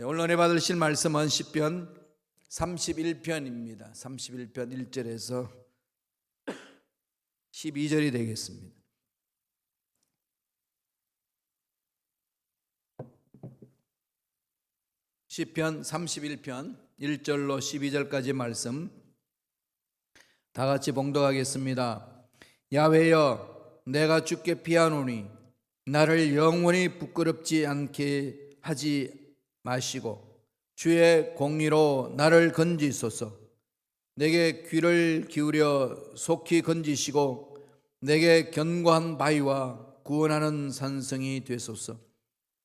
네, 오늘 은혜 받으실 말씀은 10편 31편입니다. 31편 1절에서 12절이 되겠습니다. 시편 31편 1절로 12절까지 말씀 다 같이 봉독하겠습니다. 야훼여 내가 주께 피하노니 나를 영원히 부끄럽지 않게 하지 마시고 주의 공의로 나를 건지소서. 내게 귀를 기울여 속히 건지시고 내게 견고한 바위와 구원하는 산성이 되소서.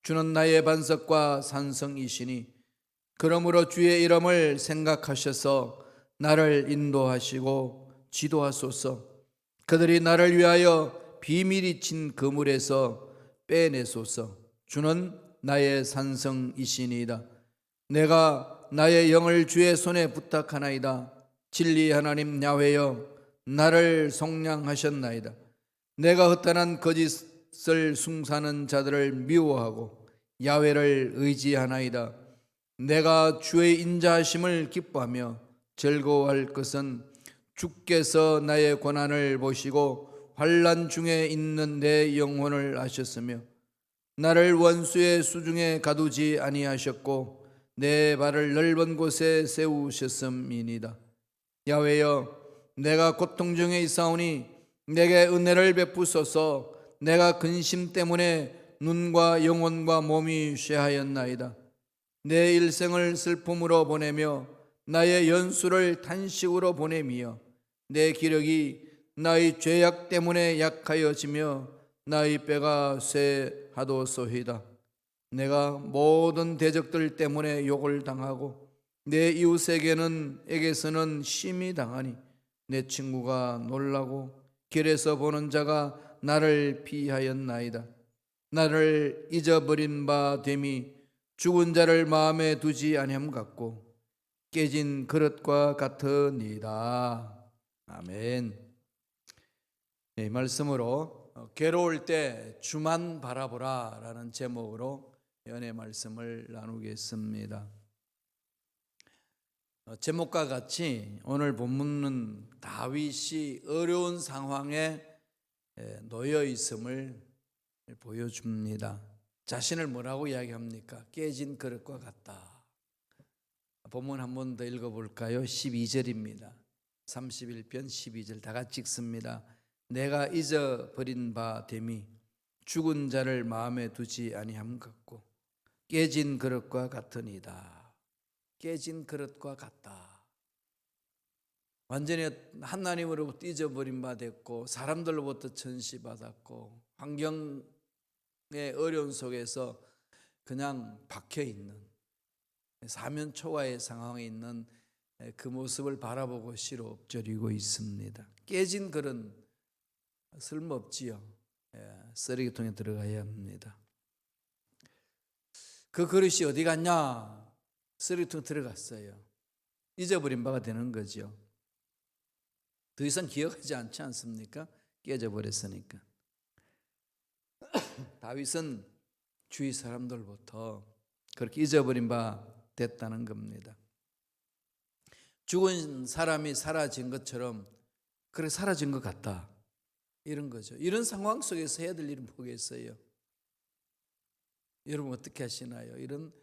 주는 나의 반석과 산성이시니 그러므로 주의 이름을 생각하셔서 나를 인도하시고 지도하소서. 그들이 나를 위하여 비밀이 친 그물에서 빼내소서. 주는 나의 산성이시니이다. 내가 나의 영을 주의 손에 부탁하나이다. 진리 하나님 야훼여 나를 속량하셨나이다. 내가 헛단한 거짓을 숭사하는 자들을 미워하고 야훼를 의지하나이다. 내가 주의 인자하심을 기뻐하며 즐거워할 것은 주께서 나의 고난을 보시고 환란 중에 있는 내 영혼을 아셨으며 나를 원수의 수중에 가두지 아니하셨고 내 발을 넓은 곳에 세우셨음이니이다. 야훼여 내가 고통 중에 있사오니 내게 은혜를 베푸소서. 내가 근심 때문에 눈과 영혼과 몸이 쇠하였나이다. 내 일생을 슬픔으로 보내며 나의 연수를 탄식으로 보내며 내 기력이 나의 죄악 때문에 약하여지며 나의 뼈가 쇠하도소이다 내가 모든 대적들 때문에 욕을 당하고 내 이웃에게는 에게서는 심히 당하니 내 친구가 놀라고 길에서 보는 자가 나를 피하였나이다 나를 잊어버린 바 됨이 죽은 자를 마음에 두지 아니함 같고 깨진 그릇과 같으니이다. 아멘. 네, 이 말씀으로 어, 괴로울 때 주만 바라보라 라는 제목으로 연애 말씀을 나누겠습니다. 어, 제목과 같이 오늘 본문은 다윗이 어려운 상황에 놓여 있음을 보여줍니다. 자신을 뭐라고 이야기합니까? 깨진 그릇과 같다. 본문 한 번 더 읽어볼까요? 12절입니다. 31편 12절 다 같이 읽습니다. 내가 잊어버린 바 됨이 죽은 자를 마음에 두지 아니함 같고 깨진 그릇과 같으니다. 깨진 그릇과 같다. 완전히 하나님으로부터 잊어버린 바 됐고 사람들로부터 천시받았고 환경의 어려운 속에서 그냥 박혀 있는 사면 초과의 상황에 있는 그 모습을 바라보고 시럽저리고 있습니다. 깨진 그릇 쓸모없지요. 예, 쓰레기통에 들어가야 합니다. 그 그릇이 어디 갔냐? 쓰레기통 들어갔어요. 잊어버린 바가 되는 거죠. 더 이상 기억하지 않지 않습니까? 깨져버렸으니까. 다윗은 주위 사람들부터 그렇게 잊어버린 바 됐다는 겁니다. 죽은 사람이 사라진 것처럼 그래 사라진 것 같다. 이런 거죠. 이런 상황 속에서 해야 될 일은 뭐겠어요? 여러분 어떻게 하시나요? 이런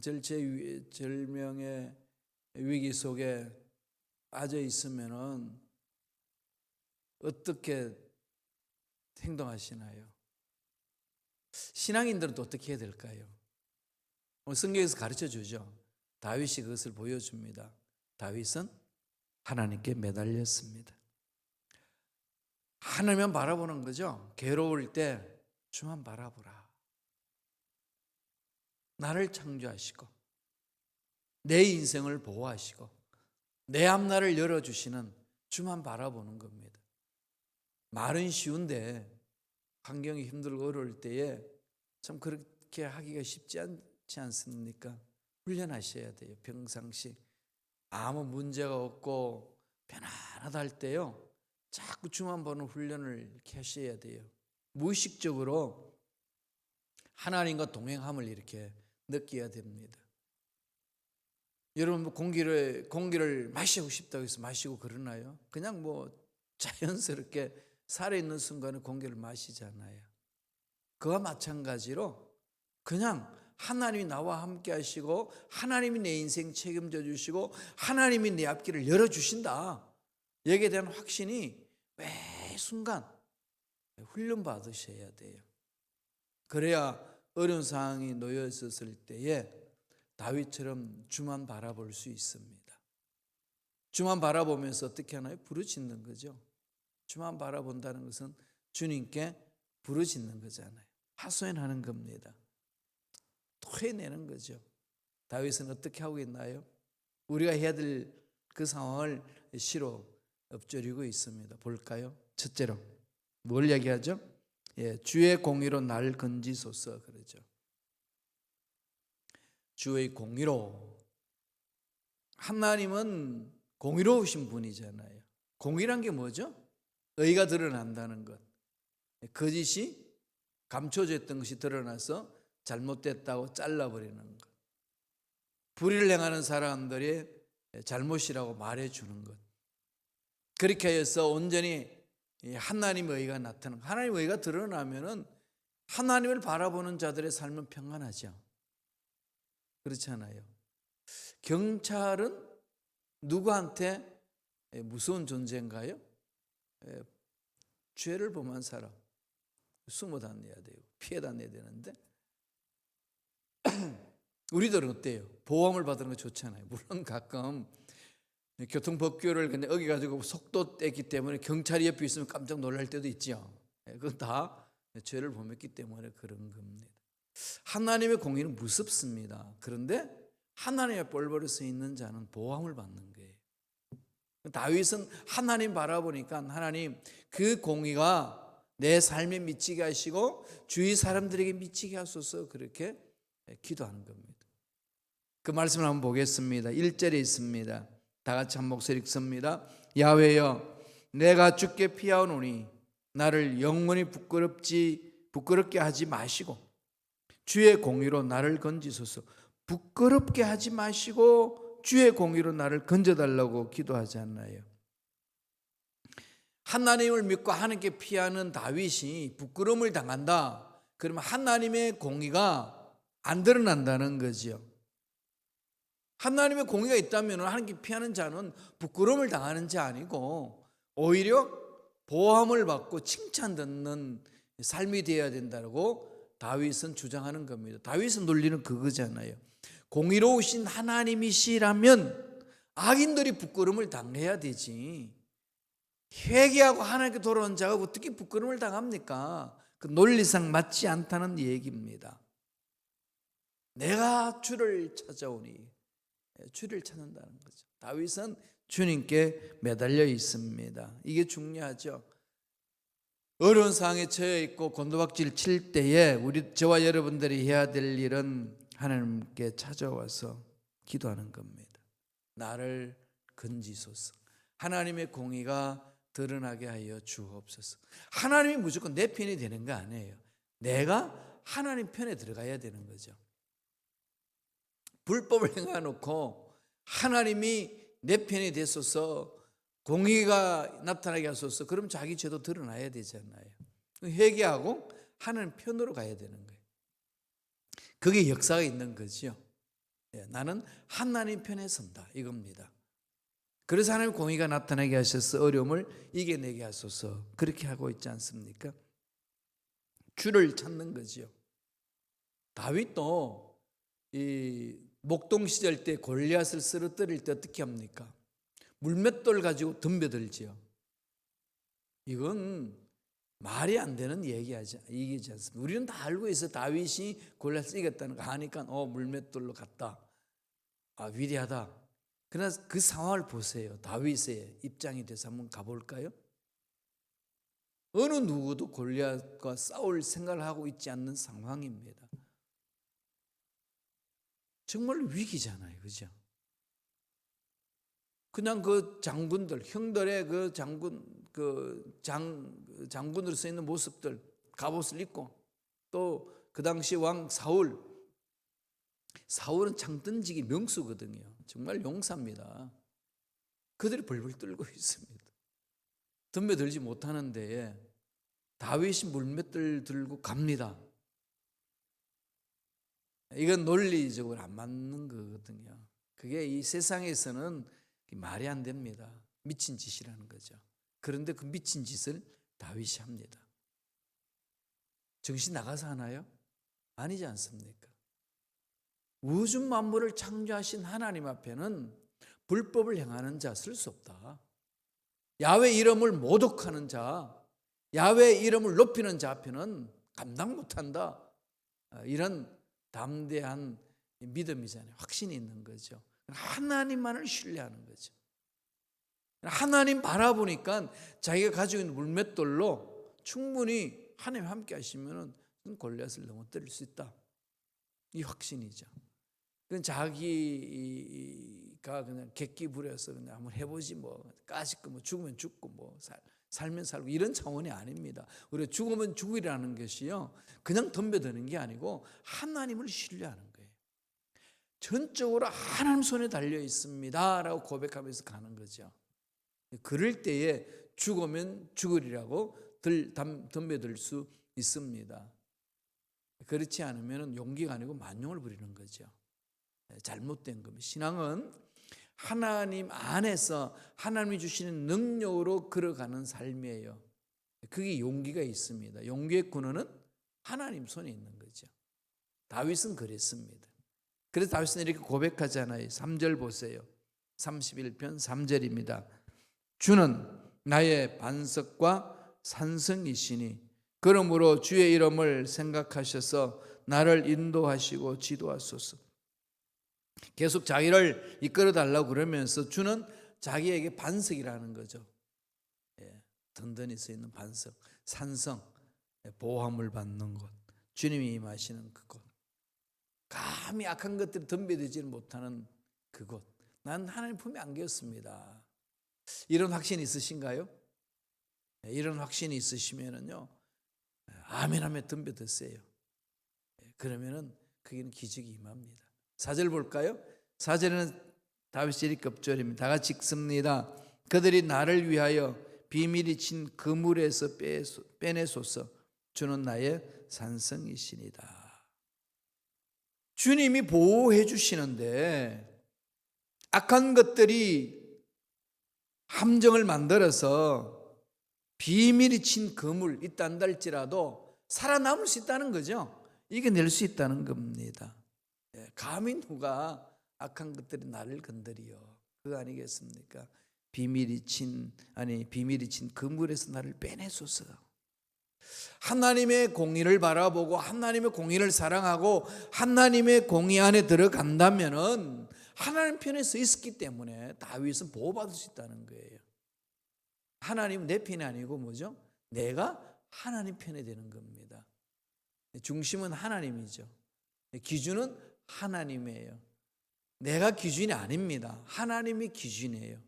절체절명의 위기 속에 빠져 있으면은 어떻게 행동하시나요? 신앙인들은 또 어떻게 해야 될까요? 성경에서 가르쳐 주죠. 다윗이 그것을 보여줍니다. 다윗은 하나님께 매달렸습니다. 하나님만 바라보는 거죠. 괴로울 때 주만 바라보라. 나를 창조하시고 내 인생을 보호하시고 내 앞날을 열어주시는 주만 바라보는 겁니다. 말은 쉬운데 환경이 힘들고 어려울 때에 참 그렇게 하기가 쉽지 않지 않습니까? 훈련하셔야 돼요. 평상시 아무 문제가 없고 편안하다 할 때요. 자꾸 주만 보는 훈련을 이렇게 하셔야 돼요. 무의식적으로 하나님과 동행함을 이렇게 느껴야 됩니다. 여러분 뭐 공기를 공기를 마시고 싶다고 해서 마시고 그러나요? 그냥 뭐 자연스럽게 살아 있는 순간에 공기를 마시잖아요. 그와 마찬가지로 그냥 하나님이 나와 함께 하시고 하나님이 내 인생 책임져 주시고 하나님이 내 앞길을 열어 주신다. 여기에 대한 확신이 매 순간 훈련 받으셔야 돼요. 그래야 어려운 상황이 놓여 있었을 때에 다윗처럼 주만 바라볼 수 있습니다. 주만 바라보면서 어떻게 하나요? 부르짖는 거죠. 주만 바라본다는 것은 주님께 부르짖는 거잖아요. 하소연하는 겁니다. 토해내는 거죠. 다윗은 어떻게 하고 있나요? 우리가 해야 될 그 상황을 시로 엎조리고 있습니다. 볼까요? 첫째로 뭘 얘기하죠? 예, 주의 공의로 날 건지소서 그러죠. 주의 공의로 하나님은 공의로우신 분이잖아요. 공의란 게 뭐죠? 의가 드러난다는 것. 거짓이 감춰졌던 것이 드러나서 잘못됐다고 잘라버리는 것. 불의를 행하는 사람들이 잘못이라고 말해주는 것. 그렇게 해서 온전히 하나님의 의가 나타나는 하나님의 의가 드러나면은 하나님을 바라보는 자들의 삶은 평안하죠. 그렇잖아요. 경찰은 누구한테 무서운 존재인가요? 죄를 범한 사람 숨어 다녀야 돼요. 피해 다녀야 되는데 우리들은 어때요? 보험을 받는 거 좋잖아요. 물론 가끔 교통법규를 근데 어겨가지고 속도 떼기 때문에 경찰이 옆에 있으면 깜짝 놀랄 때도 있죠. 그건 다 죄를 범했기 때문에 그런 겁니다. 하나님의 공의는 무섭습니다. 그런데 하나님의 뻘벌에 서 있는 자는 보호함을 받는 거예요. 다윗은 하나님 바라보니까 하나님 그 공의가 내 삶에 미치게 하시고 주위 사람들에게 미치게 하소서 그렇게 기도하는 겁니다. 그 말씀을 한번 보겠습니다. 1절에 있습니다. 다 같이 한 목소리 읽습니다. 야외여 내가 주께 피하오노니 나를 영원히 부끄럽지 부끄럽게 하지 마시고 주의 공의로 나를 건지소서 부끄럽게 하지 마시고 주의 공의로 나를 건져달라고 기도하지 않나요? 하나님을 믿고 하나님께 피하는 다윗이 부끄러움을 당한다. 그러면 하나님의 공의가 안 드러난다는 거지요. 하나님의 공의가 있다면 하나님께 피하는 자는 부끄러움을 당하는 자 아니고 오히려 보함을 받고 칭찬 듣는 삶이 되어야 된다고 다윗은 주장하는 겁니다. 다윗은 논리는 그거잖아요. 공의로우신 하나님이시라면 악인들이 부끄러움을 당해야 되지. 회개하고 하나님께 돌아온 자가 어떻게 부끄러움을 당합니까? 그 논리상 맞지 않다는 얘기입니다. 내가 주를 찾아오니 주를 찾는다는 거죠. 다윗은 주님께 매달려 있습니다. 이게 중요하죠. 어려운 상황에 처해 있고 곤도박질 칠 때에 우리 저와 여러분들이 해야 될 일은 하나님께 찾아와서 기도하는 겁니다. 나를 건지소서. 하나님의 공의가 드러나게 하여 주옵소서. 하나님이 무조건 내 편이 되는 거 아니에요. 내가 하나님 편에 들어가야 되는 거죠. 불법을 행해놓고 하나님이 내 편이 됐어서 공의가 나타나게 하소서. 그럼 자기 죄도 드러나야 되잖아요. 회개하고 하나님 편으로 가야 되는 거예요. 그게 역사가 있는 거죠. 예, 나는 하나님 편에 선다 이겁니다. 그래서 하나님 공의가 나타나게 하셔서 어려움을 이겨내게 하소서 그렇게 하고 있지 않습니까? 주를 찾는 거지요. 다윗도 이 목동 시절 때 골리앗을 쓰러뜨릴 때 어떻게 합니까? 물맷돌 가지고 덤벼들지요. 이건 말이 안 되는 얘기하지 얘기지 않습니다. 우리는 다 알고 있어 다윗이 골리앗을 이겼다는 거 하니까 어 물맷돌로 갔다. 아 위대하다. 그러나 그 상황을 보세요. 다윗의 입장이 돼서 한번 가볼까요? 어느 누구도 골리앗과 싸울 생각을 하고 있지 않는 상황입니다. 정말 위기잖아요. 그죠? 그냥 그 장군들, 형들의 그 장군, 그 장, 장군으로 서 있는 모습들, 갑옷을 입고 또 그 당시 왕 사울, 사울은 창 던지기 명수거든요. 정말 용사입니다. 그들이 벌벌 떨고 있습니다. 덤벼들지 못하는 데에 다윗이 물맷들 들고 갑니다. 이건 논리적으로 안 맞는 거거든요. 그게 이 세상에서는 말이 안 됩니다. 미친 짓이라는 거죠. 그런데 그 미친 짓을 다윗이 합니다. 정신 나가서 하나요? 아니지 않습니까? 우주 만물을 창조하신 하나님 앞에는 불법을 행하는 자 쓸 수 없다. 야외 이름을 모독하는 자, 야외 이름을 높이는 자 앞에는 감당 못한다. 아, 이런 담대한 믿음이잖아요. 확신이 있는 거죠. 하나님만을 신뢰하는 거죠. 하나님 바라보니까 자기가 가지고 있는 물맷돌로 충분히 하나님 함께 하시면은 골리앗을 넘어뜨릴 수 있다. 이 확신이죠. 그건 자기가 그냥 객기 부려서 그냥 한번 해보지 뭐 까짓 거 뭐 죽으면 죽고 뭐 살, 살면 살고 이런 차원이 아닙니다. 우리가 죽으면 죽으리라는 것이요 그냥 덤벼드는 게 아니고 하나님을 신뢰하는 거예요. 전적으로 하나님 손에 달려 있습니다라고 고백하면서 가는 거죠. 그럴 때에 죽으면 죽으리라고 들, 담, 덤벼들 수 있습니다. 그렇지 않으면 용기가 아니고 만용을 부리는 거죠. 잘못된 겁니다. 신앙은 하나님 안에서 하나님이 주시는 능력으로 걸어가는 삶이에요. 그게 용기가 있습니다. 용기의 근원은 하나님 손에 있는 거죠. 다윗은 그랬습니다. 그래서 다윗은 이렇게 고백하잖아요. 3절 보세요. 31편 3절입니다. 주는 나의 반석과 산성이시니 그러므로 주의 이름을 생각하셔서 나를 인도하시고 지도하소서. 계속 자기를 이끌어 달라고 그러면서 주는 자기에게 반석이라는 거죠. 예, 든든히 서 있는 반석, 산성, 예, 보호함을 받는 곳, 주님이 임하시는 그곳. 감히 악한 것들이 덤벼들지는 못하는 그곳. 난 하나님 품에 안겼습니다. 이런 확신 있으신가요? 예, 이런 확신이 있으시면은요, 아멘 하면 덤벼드세요. 예, 그러면은 그게는 기적이 임합니다. 사절 볼까요? 사절은 다윗이 이렇게 급절입니다. 다 같이 읽습니다. 그들이 나를 위하여 비밀이 친 그물에서 빼내소서. 주는 나의 산성이시니다. 주님이 보호해 주시는데 악한 것들이 함정을 만들어서 비밀이 친 그물 있단다 할지라도 살아남을 수 있다는 거죠. 이겨낼 수 있다는 겁니다. 예, 감히 누가 악한 것들이 나를 건드리요. 그거 아니겠습니까? 비밀이 친 아니 비밀이 친 그물에서 나를 빼내소서. 하나님의 공의를 바라보고 하나님의 공의를 사랑하고 하나님의 공의 안에 들어간다면은 하나님 편에 서 있었기 때문에 다윗은 보호받을 수 있다는 거예요. 하나님 내 편이 아니고 뭐죠? 내가 하나님 편에 되는 겁니다. 중심은 하나님이죠. 기준은 하나님이에요. 내가 기준이 아닙니다. 하나님이 기준이에요.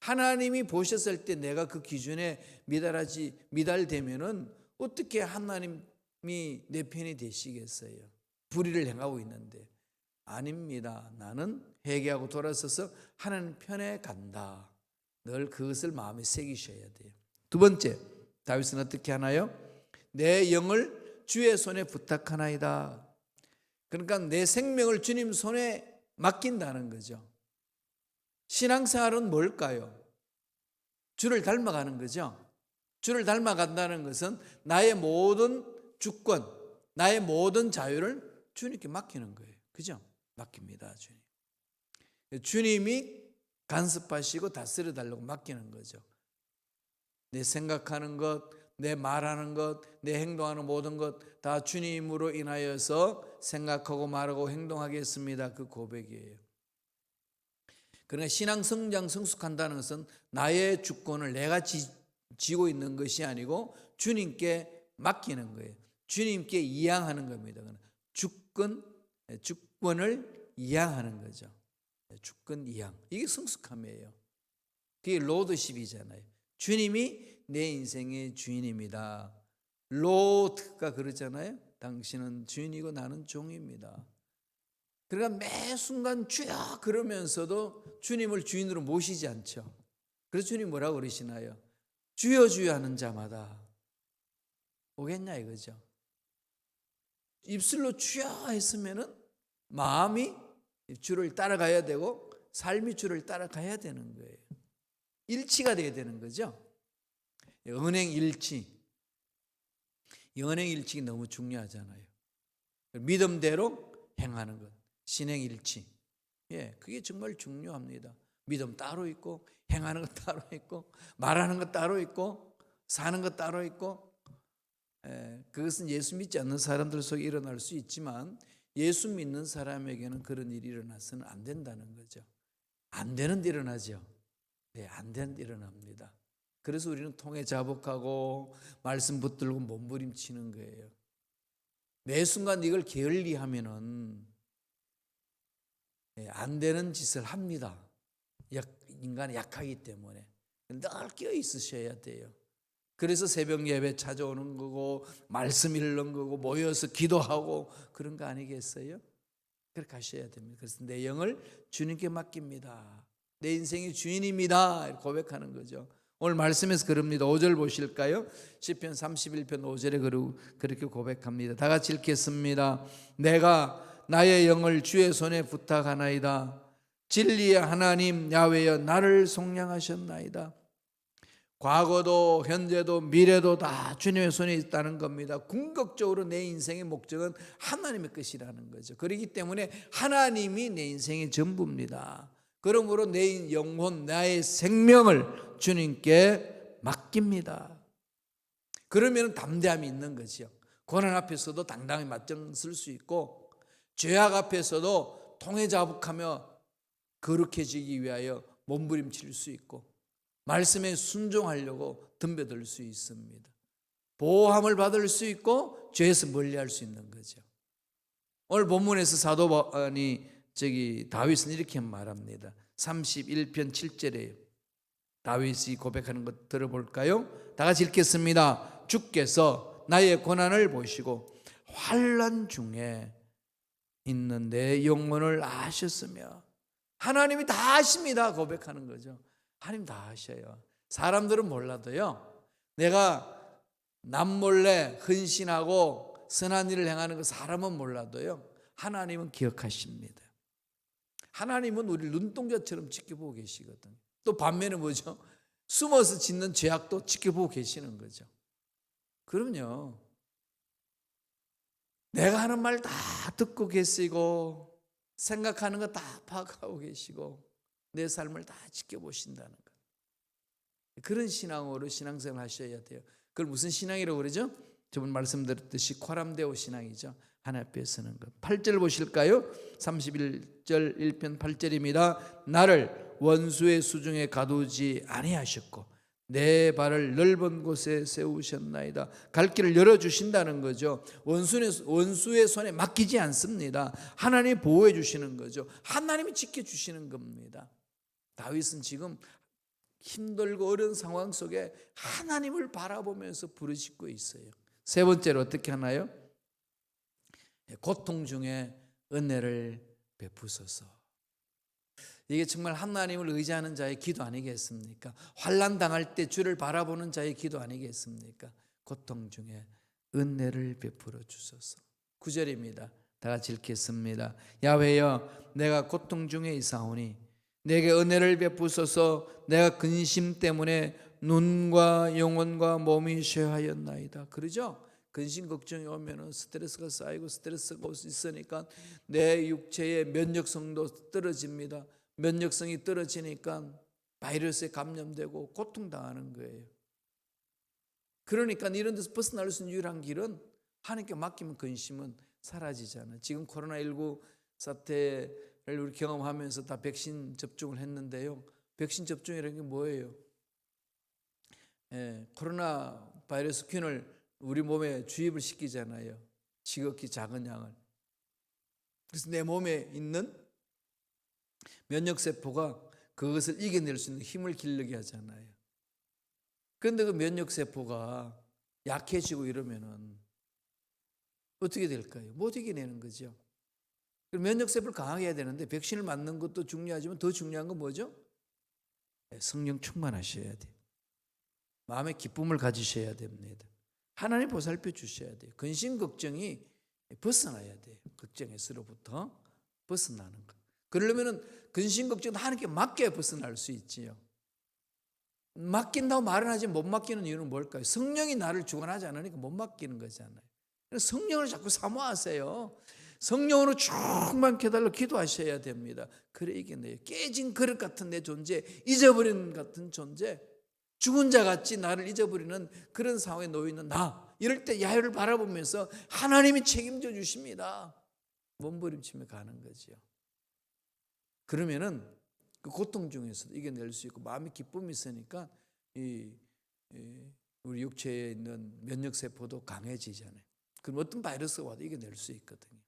하나님이 보셨을 때 내가 그 기준에 미달하지 미달되면은 어떻게 하나님이 내 편이 되시겠어요? 불의를 행하고 있는데 아닙니다. 나는 회개하고 돌아서서 하나님 편에 간다. 늘 그것을 마음에 새기셔야 돼요. 두 번째, 다윗은 어떻게 하나요? 내 영을 주의 손에 부탁하나이다. 그러니까 내 생명을 주님 손에 맡긴다는 거죠. 신앙생활은 뭘까요? 주를 닮아가는 거죠. 주를 닮아간다는 것은 나의 모든 주권, 나의 모든 자유를 주님께 맡기는 거예요. 그죠? 맡깁니다, 주님. 주님이 간섭하시고 다스려 달라고 맡기는 거죠. 내 생각하는 것, 내 말하는 것, 내 행동하는 모든 것 다 주님으로 인하여서 생각하고 말하고 행동하겠습니다. 그 고백이에요. 그러나 신앙 성장 성숙한다는 것은 나의 주권을 내가 지, 고 있는 것이 아니고 주님께 맡기는 거예요. 주님께 이양하는 겁니다. 주권, 주권을 이양하는 거죠. 주권 이양. 이게 성숙함이에요. 그게 로드십이잖아요. 주님이 내 인생의 주인입니다. 로트가 그러잖아요. 당신은 주인이고 나는 종입니다. 그러니까 매 순간 주여 그러면서도 주님을 주인으로 모시지 않죠. 그래서 주님 뭐라고 그러시나요? 주여 주여 하는 자마다 오겠냐 이거죠. 입술로 주여 했으면은 마음이 주를 따라가야 되고 삶이 주를 따라가야 되는 거예요. 일치가 돼야 되는 거죠. 은행 일치. 이 은행 일치가 너무 중요하잖아요. 믿음대로 행하는 것. 신행 일치. 예, 그게 정말 중요합니다. 믿음 따로 있고 행하는 것 따로 있고 말하는 것 따로 있고 사는 것 따로 있고 예, 그것은 예수 믿지 않는 사람들 속에 일어날 수 있지만 예수 믿는 사람에게는 그런 일이 일어나서는 안 된다는 거죠. 안 되는 데 일어나죠. 네, 안 되는 데 일어납니다. 그래서 우리는 통해 자복하고 말씀 붙들고 몸부림치는 거예요. 매 순간 이걸 게을리하면은 예, 안 되는 짓을 합니다. 약, 인간이 약하기 때문에 늘 끼어 있으셔야 돼요. 그래서 새벽 예배 찾아오는 거고 말씀 읽는 거고 모여서 기도하고 그런 거 아니겠어요? 그렇게 하셔야 됩니다. 그래서 내 영을 주님께 맡깁니다. 내 인생의 주인입니다. 고백하는 거죠. 오늘 말씀에서 그럽니다. 5절 보실까요? 시편 31편 5절에 그렇게 고백합니다. 다 같이 읽겠습니다. 내가 나의 영을 주의 손에 부탁하나이다. 진리의 하나님 야외여 나를 속량하셨나이다. 과거도 현재도 미래도 다 주님의 손에 있다는 겁니다. 궁극적으로 내 인생의 목적은 하나님의 것이라는 거죠. 그렇기 때문에 하나님이 내 인생의 전부입니다. 그러므로 내 영혼, 나의 생명을 주님께 맡깁니다. 그러면 담대함이 있는 거죠. 고난 앞에서도 당당히 맞짱 쓸수 있고 죄악 앞에서도 통해 자복하며 거룩해지기 위하여 몸부림칠 수 있고 말씀에 순종하려고 덤벼들 수 있습니다. 보호함을 받을 수 있고 죄에서 멀리할 수 있는 거죠. 오늘 본문에서 사도바니 저기 다윗은 이렇게 말합니다. 31편 7절에 다윗이 고백하는 것 들어볼까요? 다 같이 읽겠습니다. 주께서 나의 고난을 보시고 환란 중에 있는 내 영혼을 아셨으며 하나님이 다 아십니다. 고백하는 거죠. 하나님 다 아셔요. 사람들은 몰라도요. 내가 남몰래 헌신하고 선한 일을 행하는 거 사람은 몰라도요. 하나님은 기억하십니다. 하나님은 우리 눈동자처럼 지켜보고 계시거든. 또 반면에 뭐죠? 숨어서 짓는 죄악도 지켜보고 계시는 거죠. 그럼요. 내가 하는 말 다 듣고 계시고 생각하는 거 다 파악하고 계시고 내 삶을 다 지켜보신다는 것. 그런 신앙으로 신앙생활 하셔야 돼요. 그걸 무슨 신앙이라고 그러죠? 저번 말씀드렸듯이 코람데오 신앙이죠. 하나님 앞에 서는 것. 8절 보실까요? 31절 1편 8절입니다. 나를 원수의 수중에 가두지 아니하셨고 내 발을 넓은 곳에 세우셨나이다. 갈 길을 열어 주신다는 거죠. 원수의 원수의 손에 맡기지 않습니다. 하나님 보호해 주시는 거죠. 하나님이 지켜 주시는 겁니다. 다윗은 지금 힘들고 어려운 상황 속에 하나님을 바라보면서 부르짖고 있어요. 세 번째로 어떻게 하나요? 고통 중에 은혜를 베푸소서. 이게 정말 하나님을 의지하는 자의 기도 아니겠습니까? 환란 당할 때 주를 바라보는 자의 기도 아니겠습니까? 고통 중에 은혜를 베풀어 주소서. 9절입니다. 다 같이 읽겠습니다. 야훼여 내가 고통 중에 있사오니 내게 은혜를 베푸소서 내가 근심 때문에 눈과 영혼과 몸이 쇠하였나이다. 그러죠? 근심 걱정이 오면은 스트레스가 쌓이고 스트레스가 있으니까 내 육체의 면역성도 떨어집니다. 면역성이 떨어지니까 바이러스에 감염되고 고통당하는 거예요. 그러니까 이런 데서 벗어날 수 있는 유일한 길은 하나님께 맡기면 근심은 사라지잖아요. 지금 코로나19 사태를 우리 경험하면서 다 백신 접종을 했는데요. 백신 접종이라는 게 뭐예요? 예, 코로나 바이러스 균을 우리 몸에 주입을 시키잖아요. 지극히 작은 양을. 그래서 내 몸에 있는 면역 세포가 그것을 이겨낼 수 있는 힘을 길르게 하잖아요. 그런데 그 면역 세포가 약해지고 이러면은 어떻게 될까요? 못 이겨내는 거죠. 면역 세포를 강하게 해야 되는데 백신을 맞는 것도 중요하지만 더 중요한 건 뭐죠? 네, 성령 충만하셔야 돼요. 마음의 기쁨을 가지셔야 됩니다. 하나님 보살펴 주셔야 돼요. 근심 걱정이 벗어나야 돼요. 걱정에서로부터 벗어나는 것. 그러려면은 근심 걱정도 하나님께 맡겨야 벗어날 수 있지요. 맡긴다고 말은 하지 못 맡기는 이유는 뭘까요? 성령이 나를 주관하지 않으니까 못 맡기는 거잖아요. 성령을 자꾸 사모하세요. 성령으로 충만케 달라 기도하셔야 됩니다. 그래 이겨내요. 깨진 그릇 같은 내 존재, 잊어버린 같은 존재, 죽은 자 같이 나를 잊어버리는 그런 상황에 놓여 있는 나. 이럴 때 야유를 바라보면서 하나님이 책임져 주십니다. 몸부림치며 가는 거지요. 그러면은 그 고통 중에서도 이겨낼 수 있고 마음의 기쁨이 있으니까 이, 이 우리 육체에 있는 면역 세포도 강해지잖아요. 그럼 어떤 바이러스가 와도 이겨낼 수 있거든요.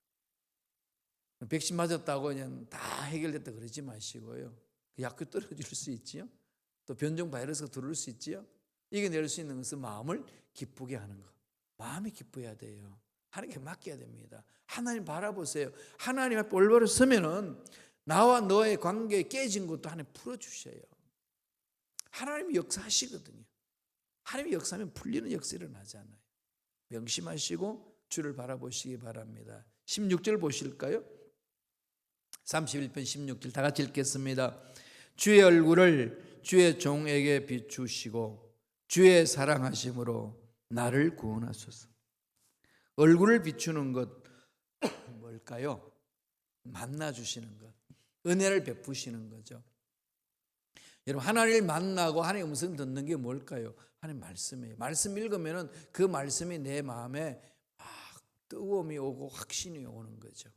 백신 맞았다고 그냥 다 해결됐다 그러지 마시고요. 그 약도 떨어질 수 있지요. 또 변종 바이러스가 들어올 수 있지요. 이겨낼 수 있는 것은 마음을 기쁘게 하는 것. 마음이 기뻐야 돼요. 하나님께 맡겨야 됩니다. 하나님 바라보세요. 하나님 앞에 올바로 서면은 나와 너의 관계에 깨진 것도 하나님 풀어주셔요. 하나님이 역사하시거든요. 하나님이 역사하면 풀리는 역사 일어나잖아요. 명심하시고 주를 바라보시기 바랍니다. 16절 보실까요? 31편 16절 다 같이 읽겠습니다. 주의 얼굴을 주의 종에게 비추시고 주의 사랑하심으로 나를 구원하소서. 얼굴을 비추는 것 뭘까요? 만나 주시는 것. 은혜를 베푸시는 거죠. 여러분 하나님을 만나고 하나님의 음성 듣는 게 뭘까요? 하나님 말씀이에요. 말씀 읽으면은 그 말씀이 내 마음에 막 뜨거움이 오고 확신이 오는 거죠.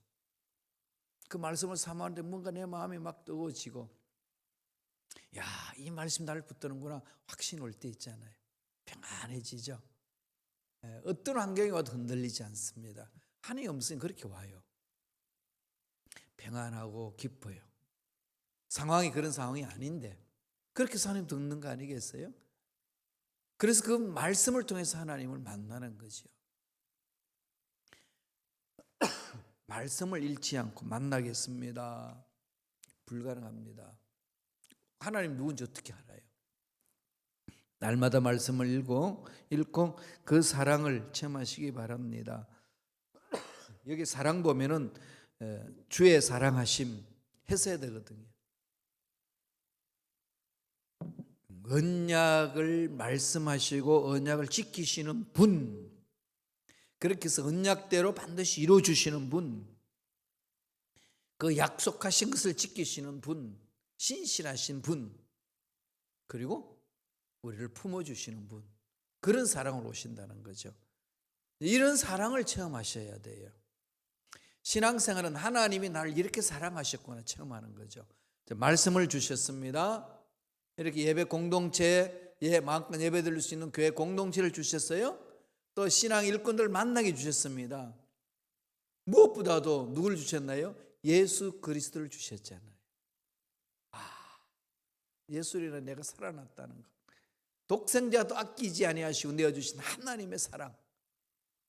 그 말씀을 사모하는데 뭔가 내 마음이 막 뜨거워지고 야, 이 말씀 나를 붙드는구나 확신 올 때 있잖아요. 평안해지죠. 예, 어떤 환경이 와도 흔들리지 않습니다. 하나님의 음성이 그렇게 와요. 평안하고 기뻐요. 상황이 그런 상황이 아닌데 그렇게 하나님 듣는 거 아니겠어요? 그래서 그 말씀을 통해서 하나님을 만나는 거죠. 말씀을 잃지 않고 만나겠습니다. 불가능합니다. 하나님 누군지 어떻게 알아요? 날마다 말씀을 읽고 읽고 그 사랑을 체험하시기 바랍니다. 여기 사랑 보면은 에, 주의 사랑하심 했어야 되거든요. 언약을 말씀하시고 언약을 지키시는 분. 그렇게 해서 언약대로 반드시 이루어 주시는 분. 그 약속하신 것을 지키시는 분. 신실하신 분. 그리고 우리를 품어 주시는 분. 그런 사랑을 오신다는 거죠. 이런 사랑을 체험하셔야 돼요. 신앙생활은 하나님이 나를 이렇게 사랑하셨구나 체험하는 거죠. 말씀을 주셨습니다. 이렇게 예배 공동체, 예, 마음껏 예배 드릴 수 있는 교회 공동체를 주셨어요. 또 신앙 일꾼들 만나게 주셨습니다. 무엇보다도 누굴 주셨나요? 예수 그리스도를 주셨잖아요. 아, 예수리는 내가 살아났다는 것. 독생자도 아끼지 아니하시고 내어 주신 하나님의 사랑.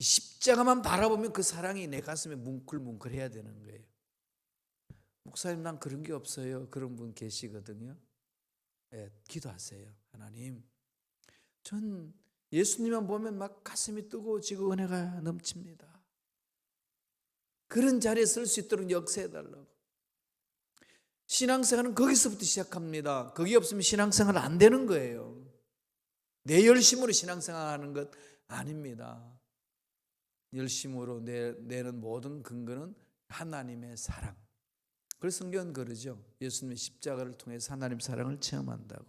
십자가만 바라보면 그 사랑이 내 가슴에 뭉클뭉클해야 되는 거예요. 목사님 난 그런 게 없어요. 그런 분 계시거든요. 네, 기도하세요. 하나님, 전 예수님만 보면 막 가슴이 뜨거워지고 은혜가 넘칩니다. 그런 자리에 설 수 있도록 역사해 달라고. 신앙생활은 거기서부터 시작합니다. 거기 없으면 신앙생활 안 되는 거예요. 내 열심으로 신앙생활 하는 것 아닙니다. 열심으로 내, 내는 모든 근거는 하나님의 사랑. 그래서 성경은 그러죠. 예수님의 십자가를 통해서 하나님 사랑을 체험한다고.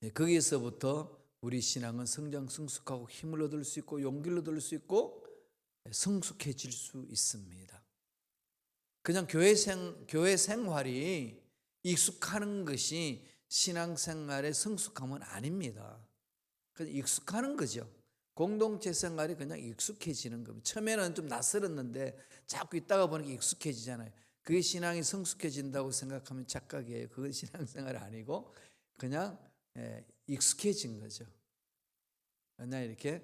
네, 거기에서부터 우리 신앙은 성장 성숙하고 힘을 얻을 수 있고 용기를 얻을 수 있고 성숙해질 수 있습니다. 그냥 교회 생 교회 생활이 익숙하는 것이 신앙생활의 성숙함은 아닙니다. 그냥 익숙하는 거죠. 공동체 생활이 그냥 익숙해지는 겁니다. 처음에는 좀 낯설었는데 자꾸 있다가 보니까 익숙해지잖아요. 그게 신앙이 성숙해진다고 생각하면 착각이에요. 그건 신앙생활 아니고 그냥 예, 익숙해진 거죠. 그냥 이렇게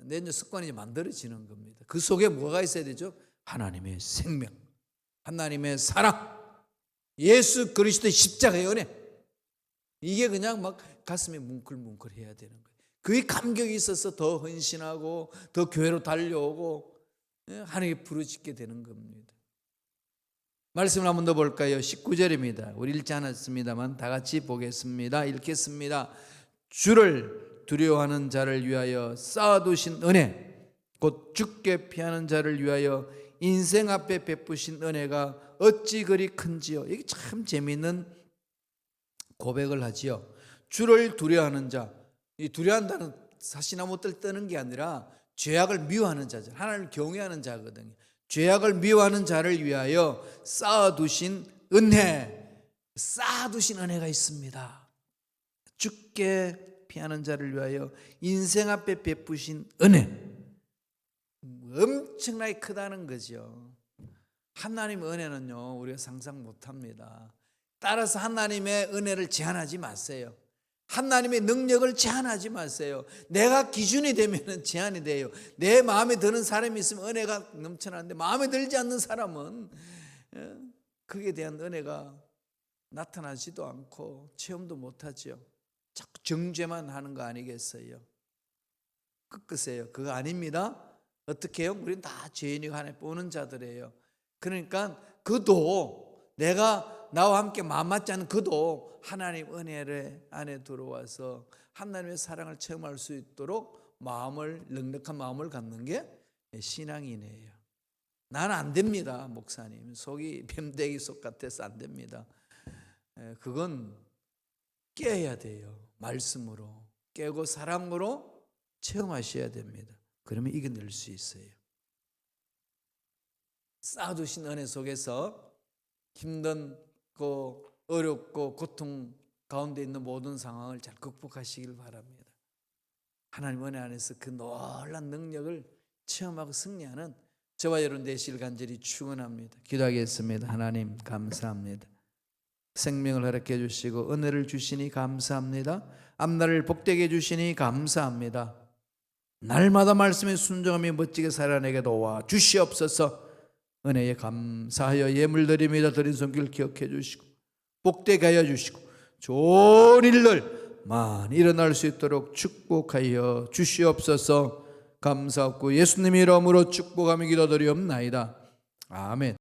내년 습관이 만들어지는 겁니다. 그 속에 뭐가 있어야 되죠? 하나님의 생명, 하나님의 사랑, 예수 그리스도의 십자가의 은혜. 이게 그냥 막 가슴에 뭉클뭉클해야 되는 거예요. 그의 감격이 있어서 더 헌신하고 더 교회로 달려오고 예, 하나님께 부르짖게 되는 겁니다. 말씀을 한번 더 볼까요? 19절입니다. 우리 읽지 않았습니다만 다 같이 보겠습니다. 읽겠습니다. 주를 두려워하는 자를 위하여 쌓아두신 은혜 곧 죽게 피하는 자를 위하여 인생 앞에 베푸신 은혜가 어찌 그리 큰지요. 이게 참 재미있는 고백을 하지요. 주를 두려워하는 자. 이 두려워한다는 사시나무 뜰 뜨는 게 아니라 죄악을 미워하는 자죠. 하나님을 경외하는 자거든요. 죄악을 미워하는 자를 위하여 쌓아두신 은혜, 쌓아두신 은혜가 있습니다. 죽게 피하는 자를 위하여 인생 앞에 베푸신 은혜. 엄청나게 크다는 거죠. 하나님의 은혜는요, 우리가 상상 못 합니다. 따라서 하나님의 은혜를 제한하지 마세요. 하나님의 능력을 제한하지 마세요. 내가 기준이 되면 제한이 돼요. 내 마음에 드는 사람이 있으면 은혜가 넘쳐나는데 마음에 들지 않는 사람은 어, 그에 대한 은혜가 나타나지도 않고 체험도 못하죠. 자꾸 정죄만 하는 거 아니겠어요? 끄끄세요. 그거 아닙니다. 어떻게 해요? 우리는 다 죄인이고 하나님 보는 자들이에요. 그러니까 그도 내가 나와 함께 마음 맞지 않는 그도 하나님 은혜를 안에 들어와서 하나님의 사랑을 체험할 수 있도록 마음을 넉넉한 마음을 갖는 게 신앙이네요. 나는 안 됩니다, 목사님. 속이 뱀대기 속 같아서 안 됩니다. 에, 그건 깨야 돼요. 말씀으로 깨고 사랑으로 체험하셔야 됩니다. 그러면 이겨낼 수 있어요. 쌓아두신 은혜 속에서 힘든고 어렵고 고통 가운데 있는 모든 상황을 잘 극복하시길 바랍니다. 하나님 은혜 안에서 그 놀란 능력을 체험하고 승리하는 저와 여러분 되시길 간절히 축원합니다. 기도하겠습니다. 하나님 감사합니다. 생명을 허락해 주시고 은혜를 주시니 감사합니다. 앞날을 복되게 해 주시니 감사합니다. 날마다 말씀에 순종하며 멋지게 살아내게 도와 주시옵소서. 은혜에 감사하여 예물 드립니다. 드린 손길 기억해 주시고 복되게 하여 주시고 좋은 일들 많이 일어날 수 있도록 축복하여 주시옵소서. 감사하고 예수님 이름으로 축복하며 기도드리옵나이다. 아멘.